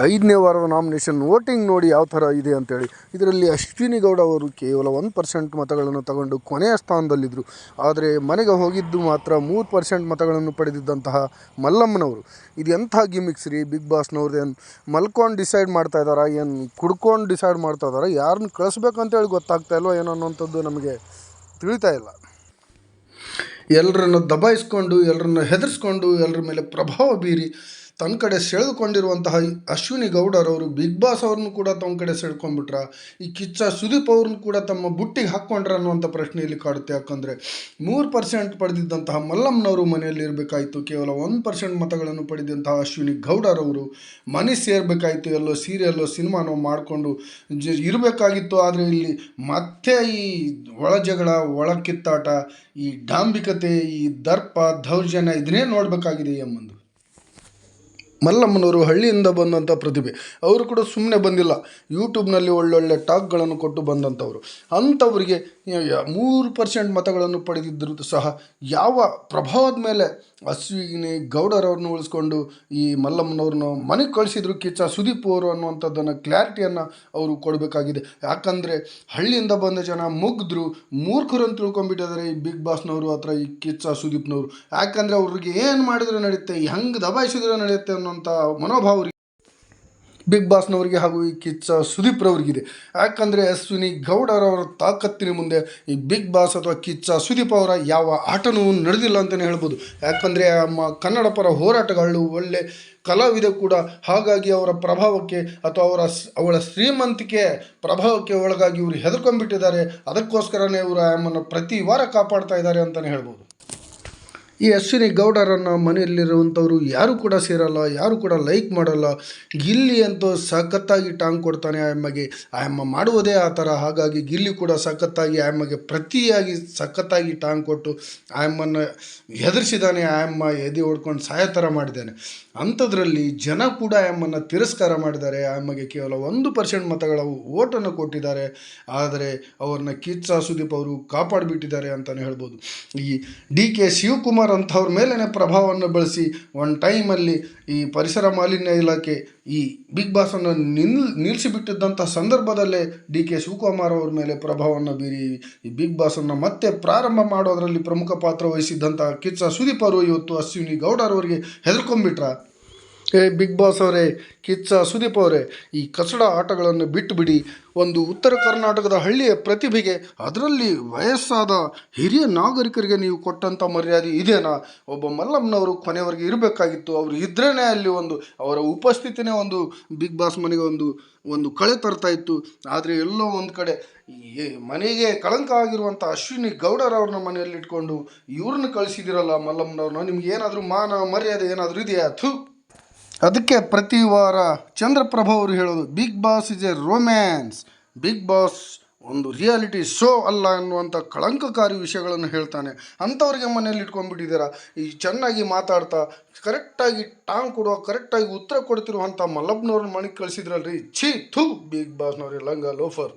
ಐದನೇ ವಾರದ nomination voting ನೋಡಿ ಯಾವ ಥರ ಇದೆ ಅಂತೇಳಿ. ಇದರಲ್ಲಿ ಅಶ್ವಿನಿ ಗೌಡ ಅವರು ಕೇವಲ ಒಂದು ಪರ್ಸೆಂಟ್ ಮತಗಳನ್ನು ತಗೊಂಡು ಕೊನೆಯ ಸ್ಥಾನದಲ್ಲಿದ್ದರು ಆದರೆ ಮನೆಗೆ ಹೋಗಿದ್ದು ಮಾತ್ರ ಮೂರು ಪರ್ಸೆಂಟ್ ಮತಗಳನ್ನು ಪಡೆದಿದ್ದಂತಹ ಮಲ್ಲಮ್ಮನವರು. ಇದು ಎಂಥ ಗಿಮಿಕ್ಸ್ ರೀ ಬಿಗ್ ಬಾಸ್ನವ್ರದ್ದು ಏನು ಮಲ್ಕೊಂಡು ಡಿಸೈಡ್ ಮಾಡ್ತಾ ಇದ್ದಾರಾ, ಏನು ಕುಡ್ಕೊಂಡು ಡಿಸೈಡ್ ಮಾಡ್ತಾ ಇದ್ದಾರಾ ಯಾರನ್ನ ಕಳಿಸ್ಬೇಕಂತೇಳಿ ಗೊತ್ತಾಗ್ತಾ ಇಲ್ವೋ ಏನೋ ಅನ್ನೋಂಥದ್ದು ನಮಗೆ ತಿಳಿತಾ ಇಲ್ಲ. ಎಲ್ಲರನ್ನು ದಬಾಯಿಸ್ಕೊಂಡು ಎಲ್ಲರನ್ನು ಹೆದರ್ಸ್ಕೊಂಡು ಎಲ್ಲರ ಮೇಲೆ ಪ್ರಭಾವ ಬೀರಿ ತನ್ನ ಕಡೆ ಸೆಳೆದುಕೊಂಡಿರುವಂತಹ ಅಶ್ವಿನಿ ಗೌಡರವರು ಬಿಗ್ ಬಾಸ್ ಅವ್ರನ್ನು ಕೂಡ ತಮ್ಮ ಕಡೆ ಸೆಳ್ಕೊಂಡ್ಬಿಟ್ರ? ಈ ಕಿಚ್ಚ ಸುದೀಪ್ ಅವ್ರನ್ನ ಕೂಡ ತಮ್ಮ ಬುಟ್ಟಿಗೆ ಹಾಕ್ಕೊಂಡ್ರ ಅನ್ನುವಂಥ ಪ್ರಶ್ನೆ ಇಲ್ಲಿ ಕಾಡುತ್ತೆ. ಯಾಕಂದರೆ ಮೂರು ಪರ್ಸೆಂಟ್ ಪಡೆದಿದ್ದಂತಹ ಮಲ್ಲಮ್ಮನವರು ಮನೆಯಲ್ಲಿ ಇರಬೇಕಾಯಿತು. ಕೇವಲ ಒಂದು ಪರ್ಸೆಂಟ್ ಮತಗಳನ್ನು ಪಡೆದಂತಹ ಅಶ್ವಿನಿ ಗೌಡರವರು ಮನೆ ಸೇರಬೇಕಾಯಿತು. ಎಲ್ಲೋ ಸೀರಿಯಲ್ಲೋ ಸಿನಿಮಾನೋ ಮಾಡಿಕೊಂಡು ಜ, ಇರಬೇಕಾಗಿತ್ತು. ಆದರೆ ಇಲ್ಲಿ ಮತ್ತೆ ಈ ಒಳ ಜಗಳ, ಒಳ ಕಿತ್ತಾಟ, ಈ ಡಾಂಬಿಕತೆ, ಈ ದರ್ಪ, ದೌರ್ಜನ್ಯ ಇದನ್ನೇ ನೋಡಬೇಕಾಗಿದೆ ಎಂಬಂದು ಮಲ್ಲಮ್ಮನವರು ಹಳ್ಳಿಯಿಂದ ಬಂದಂಥ ಪ್ರತಿಭೆ. ಅವರು ಕೂಡ ಸುಮ್ಮನೆ ಬಂದಿಲ್ಲ. ಯೂಟ್ಯೂಬ್ನಲ್ಲಿ ಒಳ್ಳೊಳ್ಳೆ ಟಾಕ್ಗಳನ್ನು ಕೊಟ್ಟು ಬಂದಂಥವ್ರು. ಅಂಥವ್ರಿಗೆ ಮೂರು ಪರ್ಸೆಂಟ್ ಮತಗಳನ್ನು ಪಡೆದಿದ್ದರೂ ಸಹ ಯಾವ ಪ್ರಭಾವದ ಮೇಲೆ ಅಶ್ವಿನಿ ಗೌಡರವ್ರನ್ನ ಉಳಿಸ್ಕೊಂಡು ಈ ಮಲ್ಲಮ್ಮನವ್ರನ್ನ ಮನೆಗೆ ಕಳಿಸಿದ್ರು ಕಿಚ್ಚ ಸುದೀಪ್ ಅವರು ಅನ್ನುವಂಥದ್ದನ್ನು ಕ್ಲಾರಿಟಿಯನ್ನು ಅವರು ಕೊಡಬೇಕಾಗಿದೆ. ಯಾಕಂದರೆ ಹಳ್ಳಿಯಿಂದ ಬಂದ ಜನ ಮುಗ್ದ್ರು ಮೂರ್ಖರು ಅಂತ ತಿಳ್ಕೊಂಡ್ಬಿಟ್ಟಿದ್ದಾರೆ ಈ ಬಿಗ್ ಬಾಸ್ನವರು ಅಥವಾ ಈ ಕಿಚ್ಚ ಸುದೀಪ್ನವರು. ಯಾಕಂದರೆ ಅವ್ರಿಗೆ ಏನು ಮಾಡಿದ್ರೆ ನಡೆಯುತ್ತೆ, ಹೆಂಗೆ ದಬಾಯಿಸಿದ್ರೆ ನಡೆಯುತ್ತೆ ಅನ್ನೋಂಥ ಮನೋಭಾವ ಅವ್ರಿಗೆ ಬಿಗ್ ಬಾಸ್ನವರಿಗೆ ಹಾಗೂ ಈ ಕಿಚ್ಚ ಸುದೀಪ್ರವ್ರಿಗಿದೆ ಯಾಕಂದರೆ ಅಶ್ವಿನಿ ಗೌಡರವರ ತಾಕತ್ತಿನ ಮುಂದೆ ಈ ಬಿಗ್ ಬಾಸ್ ಅಥವಾ ಕಿಚ್ಚ ಸುದೀಪ್ ಅವರ ಯಾವ ಆಟನೂ ನಡೆದಿಲ್ಲ ಅಂತಲೇ ಹೇಳ್ಬೋದು. ಯಾಕಂದರೆ ನಮ್ಮ ಕನ್ನಡ ಪರ ಹೋರಾಟಗಳು ಒಳ್ಳೆ ಕಲಾವಿದ ಕೂಡ ಹಾಗಾಗಿ ಅವರ ಪ್ರಭಾವಕ್ಕೆ ಅಥವಾ ಅವರ ಅವಳ ಶ್ರೀಮಂತಿಕೆ ಪ್ರಭಾವಕ್ಕೆ ಒಳಗಾಗಿ ಇವರು ಹೆದರ್ಕೊಂಡ್ಬಿಟ್ಟಿದ್ದಾರೆ. ಅದಕ್ಕೋಸ್ಕರನೇ ಇವರು ನಮ್ಮನ್ನು ಪ್ರತಿ ವಾರ ಕಾಪಾಡ್ತಾ ಇದ್ದಾರೆ ಅಂತಲೇ ಹೇಳ್ಬೋದು. ಈ ಅಶ್ವಿನಿ ಗೌಡರನ್ನು ಮನೆಯಲ್ಲಿರುವಂಥವ್ರು ಯಾರು ಕೂಡ ಸೇರಲ್ಲ, ಯಾರು ಕೂಡ ಲೈಕ್ ಮಾಡಲ್ಲ. ಗಿಲ್ಲಿ ಅಂತೂ ಸಖತ್ತಾಗಿ ಟಾಂಗ್ ಕೊಡ್ತಾನೆ ಆಯಮ್ಮಗೆ ಆಯಮ್ಮ ಮಾಡುವುದೇ ಆ ಥರ. ಹಾಗಾಗಿ ಗಿಲ್ಲಿ ಕೂಡ ಸಖತ್ತಾಗಿ ಆಯಮ್ಮಗೆ ಪ್ರತಿಯಾಗಿ ಸಖತ್ತಾಗಿ ಟಾಂಗ್ ಕೊಟ್ಟು ಆಯಮ್ಮನ್ನು ಹೆದರಿಸಿದ್ದಾನೆ ಆಯಮ್ಮ ಎದೆ ಹೊಡ್ಕೊಂಡು ಸಾಯೋ ಥರ ಮಾಡಿದ್ದಾನೆ ಅಂಥದ್ರಲ್ಲಿ ಜನ ಕೂಡ ಆಯಮ್ಮನ್ನು ತಿರಸ್ಕಾರ ಮಾಡಿದ್ದಾರೆ. ಆಯಮ್ಮಗೆ ಕೇವಲ ಒಂದು ಪರ್ಸೆಂಟ್ ಮತಗಳ ಓಟನ್ನು ಕೊಟ್ಟಿದ್ದಾರೆ. ಆದರೆ ಅವ್ರನ್ನ ಕಿಚ್ಚ ಸುದೀಪ್ ಅವರು ಕಾಪಾಡಿಬಿಟ್ಟಿದ್ದಾರೆ ಅಂತಲೇ ಹೇಳ್ಬೋದು. ಈ ಡಿ ಕೆ ಶಿವಕುಮಾರ್ ಅಂಥವ್ರ ಮೇಲೇ ಪ್ರಭಾವವನ್ನು ಬಳಸಿ ಒಂದು ಟೈಮಲ್ಲಿ ಈ ಪರಿಸರ ಮಾಲಿನ್ಯ ಇಲಾಖೆ ಈ ಬಿಗ್ ಬಾಸನ್ನು ನಿಲ್ ನಿಲ್ಲಿಸಿಬಿಟ್ಟಿದ್ದಂಥ ಸಂದರ್ಭದಲ್ಲೇ ಡಿ ಕೆ ಶಿವಕುಮಾರ್ ಅವ್ರ ಮೇಲೆ ಪ್ರಭಾವವನ್ನು ಬೀರಿ ಈ ಬಿಗ್ ಬಾಸನ್ನು ಮತ್ತೆ ಪ್ರಾರಂಭ ಮಾಡೋದರಲ್ಲಿ ಪ್ರಮುಖ ಪಾತ್ರ ವಹಿಸಿದ್ದಂಥ ಕಿಚ್ಚ ಸುದೀಪ್ ಅವರು ಇವತ್ತು ಅಶ್ವಿನಿ ಗೌಡರವರಿಗೆ ಹೆದರ್ಕೊಂಡ್ಬಿಟ್ರ? ಏ ಬಿಗ್ ಬಾಸ್ ಅವರೇ, ಕಿಚ್ಚ ಸುದೀಪ್ ಅವರೇ, ಈ ಕಸಡ ಆಟಗಳನ್ನು ಬಿಟ್ಟು ಬಿಡಿ. ಒಂದು ಉತ್ತರ ಕರ್ನಾಟಕದ ಹಳ್ಳಿಯ ಪ್ರತಿಭೆಗೆ ಅದರಲ್ಲಿ ವಯಸ್ಸಾದ ಹಿರಿಯ ನಾಗರಿಕರಿಗೆ ನೀವು ಕೊಟ್ಟಂಥ ಮರ್ಯಾದೆ ಇದೆಯಾ ಒಬ್ಬ ಮಲ್ಲಮ್ಮನವರು ಕೊನೆಯವರೆಗೆ ಇರಬೇಕಾಗಿತ್ತು. ಅವರು ಇದ್ರೇ ಅಲ್ಲಿ ಒಂದು, ಅವರ ಉಪಸ್ಥಿತಿನೇ ಒಂದು ಬಿಗ್ ಬಾಸ್ ಮನೆಗೆ ಒಂದು ಒಂದು ಕಳೆ ತರ್ತಾ ಇತ್ತು. ಆದರೆ ಎಲ್ಲೋ ಒಂದು ಕಡೆ ಮನೆಗೆ ಕಳಂಕ ಆಗಿರುವಂಥ ಅಶ್ವಿನಿ ಗೌಡರವ್ರನ್ನ ಮನೆಯಲ್ಲಿ ಇಟ್ಕೊಂಡು ಇವ್ರನ್ನ ಕಳಿಸಿದಿರಲ್ಲ ಮಲ್ಲಮ್ಮನವ್ರನ್ನ. ನಿಮ್ಗೆ ಏನಾದರೂ ಮಾನ, ಮರ್ಯಾದೆ ಏನಾದರೂ ಇದೆಯಾ? ಥು. ಅದಕ್ಕೆ ಪ್ರತಿ ವಾರ ಚಂದ್ರಪ್ರಭ ಅವರು ಹೇಳೋದು big boss is a romance big boss ಒಂದು ರಿಯಾಲಿಟಿ ಶೋ ಅಲ್ಲ ಅನ್ನುವಂಥ ಕಳಂಕಕಾರಿ ವಿಷಯಗಳನ್ನು ಹೇಳ್ತಾನೆ. ಅಂಥವ್ರಿಗೆ ಮನೆಯಲ್ಲಿ ಇಟ್ಕೊಂಡ್ಬಿಟ್ಟಿದ್ದೀರಾ? ಈ ಚೆನ್ನಾಗಿ ಮಾತಾಡ್ತಾ, ಕರೆಕ್ಟಾಗಿ ಟಾಂಗ್ ಕೊಡುವ, ಕರೆಕ್ಟಾಗಿ ಉತ್ತರ ಕೊಡ್ತಿರುವಂಥ ಮಲ್ಲಬ್ನವ್ರನ್ನ ಮನೆಗೆ ಕಳಿಸಿದ್ರಲ್ರಿ? ಛೀ ಥೂ ಬಿಗ್ ಬಾಸ್ನವ್ರಿ ಲಂಗ ಲೋಫರ್.